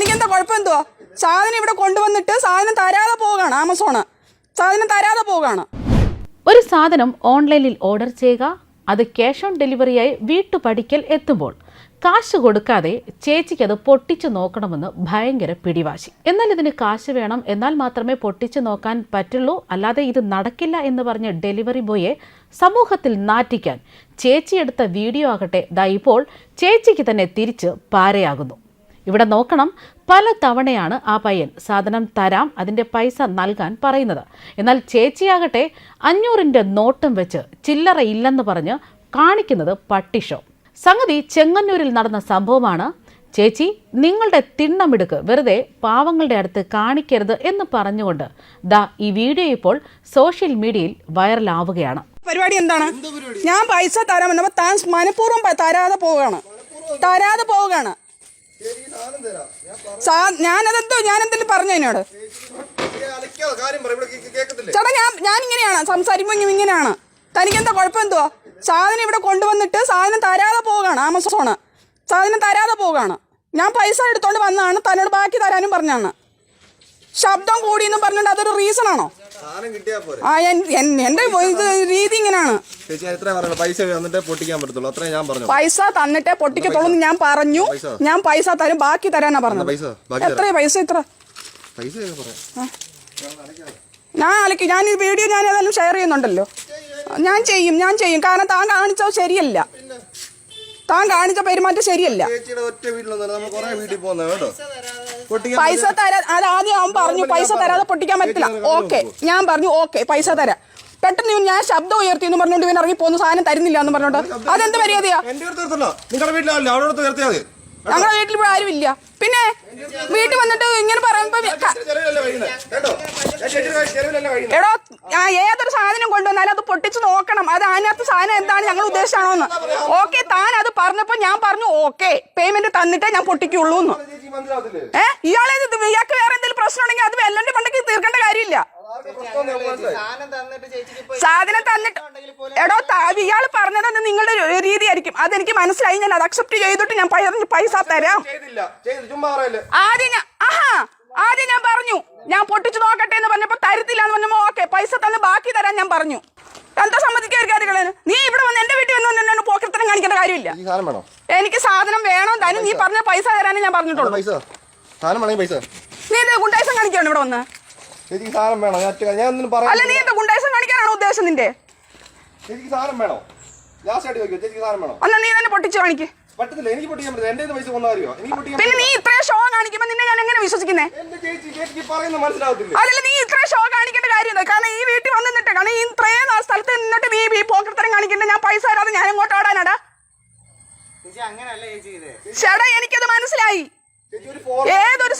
തനിക്കെന്താ കുഴപ്പം എന്തുവാ സാധനം ഇവിടെ കൊണ്ടുവന്നിട്ട് സാധനം തരാതെ പോവുകയാണ് ആമസോണ്. സാധനം തരാതെ പോവുകയാണ്. ഒരു സാധനം ഓൺലൈനിൽ ഓർഡർ ചെയ്യുക അത് ക്യാഷ് ഓൺ ഡെലിവറിയായി വീട്ടുപടിക്കൽ എത്തുമ്പോൾ കാശ് കൊടുക്കാതെ ചേച്ചിക്ക് അത് പൊട്ടിച്ചു നോക്കണമെന്ന് ഭയങ്കര പിടിവാശി. എന്നാൽ ഇതിന് കാശ് വേണം എന്നാൽ മാത്രമേ പൊട്ടിച്ചു നോക്കാൻ പറ്റുള്ളൂ. അല്ലാതെ ഇത് നടക്കില്ല എന്ന് പറഞ്ഞ് ഡെലിവറി ബോയെ സമൂഹത്തിൽ നാറ്റിക്കാൻ ചേച്ചി എടുത്ത വീഡിയോ ആകട്ടെ ദാ ഇപ്പോൾ ചേച്ചിക്ക് തന്നെ തിരിച്ച് പാരയാകുന്നു. ഇവിടെ നോക്കണം പല തവണയാണ് ആ പയ്യൻ സാധനം തരാം അതിന്റെ പൈസ നൽകാൻ പറയുന്നത്. എന്നാൽ ചേച്ചിയാകട്ടെ അഞ്ഞൂറിന്റെ നോട്ടും വെച്ച് ചില്ലറ ഇല്ലെന്ന് പറഞ്ഞ് കാണിക്കുന്നത് പട്ടിഷോ സംഗതി ചെങ്ങന്നൂരിൽ നടന്ന സംഭവമാണ്. ചേച്ചി നിങ്ങളുടെ തിണ്ണമിടുക്ക് വെറുതെ പാവങ്ങളുടെ അടുത്ത് കാണിക്കരുത് എന്ന് പറഞ്ഞുകൊണ്ട് ദാ ഈ വീഡിയോ ഇപ്പോൾ സോഷ്യൽ മീഡിയയിൽ വൈറലാവുകയാണ്. പരിപാടി എന്താണ്? ഞാൻ പൈസ തരാമെന്നപ്പോ താൻ മനഃപൂർവം തരാതെ പോവുകയാണ്. തരാതെ പോവുകയാണ്. സാ- ഞാനതെന്തോ ഞാൻ എന്തെങ്കിലും പറഞ്ഞു എന്നോട്. ചേട്ടാ ഞാൻ ഞാൻ ഇങ്ങനെയാണ് സംസാരിക്കുമ്പോൾ ഇങ്ങനെ- ഇങ്ങനെയാണ്. തനിക്കെന്താ കുഴപ്പം എന്തുവാ? സാധനം ഇവിടെ കൊണ്ടുവന്നിട്ട് സാധനം തരാതെ പോവുകയാണ് ആമസോണ്. സാധനം തരാതെ പോവുകയാണ്. ഞാൻ പൈസ എടുത്തോണ്ട് വന്നതാണ് തന്നോട് ബാക്കി തരാനും പറഞ്ഞാണ് ശബ്ദം കൂടി എന്ന് പറഞ്ഞിട്ട് അതൊരു റീസൺ ആണോ ആ എന്റെ ഇത് രീതി ഇങ്ങനെയാണ് പൈസ തന്നിട്ടേ പറഞ്ഞു പൊട്ടിക്കത്തുള്ളൂ ഞാൻ പറഞ്ഞു. ഞാൻ പൈസ തരും. ബാക്കി തരാനാ പറഞ്ഞത്. തരാം. എത്ര പൈസ ഇത്ര? ഞാൻ അലക്കി. ഞാൻ ഈ വീഡിയോ ഞാൻ ഏതായാലും ഷെയർ ചെയ്യുന്നുണ്ടല്ലോ. ഞാൻ ചെയ്യും ഞാൻ ചെയ്യും. കാരണം താൻ കാണിച്ചത് ശരിയല്ല. താൻ കാണിച്ച പെരുമാറ്റം ശരിയല്ല. ഒറ്റ നമ്മൾ വീട്ടിൽ പോകുന്നത് കേട്ടോ. പൈസ തരാ അത് ആദ്യം അവൻ പറഞ്ഞു പൈസ തരാതെ പൊട്ടിക്കാൻ പറ്റില്ല. ഓക്കെ ഞാൻ പറഞ്ഞു. ഓക്കെ പൈസ തരാം. പെട്ടെന്ന് ഞാൻ ശബ്ദം ഉയർത്തി എന്ന് പറഞ്ഞുകൊണ്ട് ഇവൻ ഇറങ്ങി പോകുന്ന സാധനം തരുന്നില്ല എന്ന് പറഞ്ഞോണ്ട് അതെന്ത് മര്യാദയാ നിങ്ങളുടെ അവിടെ അടുത്ത് നിർത്തിയാൽ മതി. ഞങ്ങളുടെ വീട്ടിൽ ഇപ്പോൾ ആരുമില്ല. പിന്നെ വീട്ടിൽ വന്നിട്ട് ഇങ്ങനെ പറയുമ്പോ ക- ചെലവിലല്ല കഴിയുന്നത് ഞാൻ ചേച്ചിയുടെ ചെലവിലല്ല കഴിയുന്നത് എടോ ആ ഏതൊരു സാധനം കൊണ്ടുവന്നാലും അത് പൊട്ടിച്ച് നോക്കണം. അത് അതിനകത്ത് സാധനം എന്താണ് ഞങ്ങൾ ഉദ്ദേശിച്ചാണോന്ന്. ഓക്കെ താൻ അത് പറഞ്ഞപ്പോ ഞാൻ പറഞ്ഞു ഓക്കെ പേയ്മെന്റ് തന്നിട്ടേ ഞാൻ പൊട്ടിക്കുള്ളൂ എന്ന് ഇയാളെ ഇയാൾക്ക് വേറെ എന്തെങ്കിലും പ്രശ്നം ഉണ്ടെങ്കിൽ അത് വെല്ലന്റെ പണ്ടെങ്കിൽ തീർക്കേണ്ട കാര്യമില്ല. സാധനം തന്നിട്ട് എടോ ഇയാൾ പറഞ്ഞത് നിങ്ങളുടെ ഒരു രീതിയായിരിക്കും. അതെനിക്ക് മനസ്സിലായി ഞാൻ അത് അക്സെപ്റ്റ് ചെയ്തിട്ട് ഞാൻ പൈസ തരാം. ആദ്യം ഞാൻ ആഹാ ആദ്യം ഞാൻ പറഞ്ഞു. ഞാൻ പൊട്ടിച്ചു നോക്കട്ടെ എന്ന് പറഞ്ഞപ്പോ തരത്തില്ല എന്ന് പറഞ്ഞപ്പോ ഓക്കെ പൈസ തന്ന് ബാക്കി തരാൻ ഞാൻ പറഞ്ഞു. എന്താ സമ്മതിക്കാതിരിക്കാൻ നീ ഇവിടെ വന്ന് എന്റെ വീട്ടിൽ വന്ന് എന്നോട് പോക്കത്തരം കാണിക്കേണ്ട കാര്യമില്ല. എനിക്ക് സാധനം വേണോ? തരും നീ പറഞ്ഞ പൈസ തരാനും ഞാൻ പറഞ്ഞിട്ടുള്ളൂ. പൈസ സാധനം വേണമെങ്കിൽ പൈസ. നീ എന്താ ഗുണ്ടായസം കാണിക്കാണ് ഇവിടെ വന്ന്? എനിക്ക് സാധനം വേണോ? ഞാൻ ഞാൻ ഒന്നും പറയാം അല്ല നീ എന്താ ഗുണ്ടായസം കാണിക്കാനാണോ ഉദ്ദേശം നിന്റെ? എനിക്ക് സാധനം വേണോ? ലാസ്റ്റ് ആയിട്ട് ചോദിക്കോ ചേച്ചിക്ക് സാധനം വേണോ? അല്ല നീ തന്നെ പൊട്ടിച്ചു കാണിക്ക്. പറ്റത്തില്ല എനിക്ക് പൊട്ടിക്കാൻ പറ്റില്ല എന്റെ പൈസ കൊണ്ടാ അറിയോ? എനിക്ക് പൊട്ടിക്കാൻ പിന്നെ നീ ഷോ നിന്നെ ഞാൻ എങ്ങനെ വിശ്വസിക്കുന്നേ? എന്റെ ചേച്ചി ചേച്ചിക്ക് പറയുന്ന മനസ്സിലാവത്തില്ല. അതല്ല നീ ഷോ കാണിക്കേണ്ട കാര്യമില്ല കാരണം ഈ വീട്ടിൽ കാരണം ഈ ഇത്രയും നാൾ സ്ഥലത്ത് നിന്നിട്ട് നീ ഈ പോക്കർത്തരം കാണിക്കണ്ട ഞാൻ പൈസ തരാതെ ഞാൻ എങ്ങോട്ട് ചേട്ടാ എനിക്കത് മനസ്സിലായി. ഏതൊരു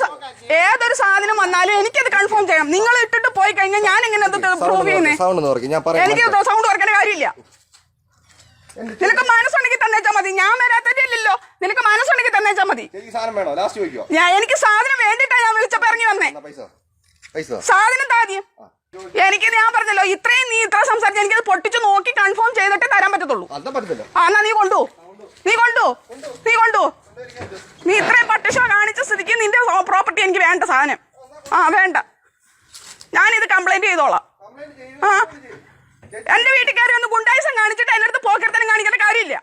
ഏതൊരു സാധനം വന്നാലും എനിക്കത് കൺഫേം ചെയ്യാം നിങ്ങൾ ഇട്ടിട്ട് പോയി കഴിഞ്ഞാൽ ഞാൻ എങ്ങനെ അത് പ്രൂവ് ചെയ്യുന്നേ? എനിക്ക് സൗണ്ട് ഓർക്കേണ്ട കാര്യമില്ല. നിനക്ക് മനസ്സുണ്ടെങ്കിൽ തന്നേച്ചാ മതി. ഞാൻ വരാത്തല്ലോ നിനക്ക് മനസ്സുണ്ടെങ്കിൽ തന്നേച്ചാ മതി. ചേച്ചിക്ക് സാധനം വേണോ? ലാസ്റ്റ് ചോദിക്കോ ഞാൻ എനിക്ക് സാധനം വേണ്ടിട്ടാ ഞാൻ വിളിച്ചപ്പോ ഇറങ്ങി വന്നേ. എന്നാ പൈസ? പൈസ? സാധനം താദ്യം എനിക്ക് ഞാൻ പറഞ്ഞല്ലോ ഇത്രയും നീ ഇത്ര സംസാരിച്ച് എനിക്കത് പൊട്ടിച്ചു നോക്കി കൺഫേം ചെയ്തിട്ടേ തരാൻ പറ്റത്തുള്ളൂ. എന്നാ നീ കൊണ്ടു നീ കൊണ്ടു നീ കൊണ്ടോ? നീ ഇത്രയും പട്ടിഷോ കാണിച്ച സ്ഥിതിക്ക് നിന്റെ പ്രോപ്പർട്ടി എനിക്ക് വേണ്ട സാധനം. ആ വേണ്ട. ഞാനിത് കംപ്ലൈന്റ് ചെയ്തോളാം. ആ. എന്റെ വീട്ടിൽ കയറി ഒന്ന് ഗുണ്ടായിസം കാണിച്ചിട്ട് എന്റെ അടുത്ത് പോക്കരത്തനം കാണിക്കേണ്ട കാര്യമില്ല.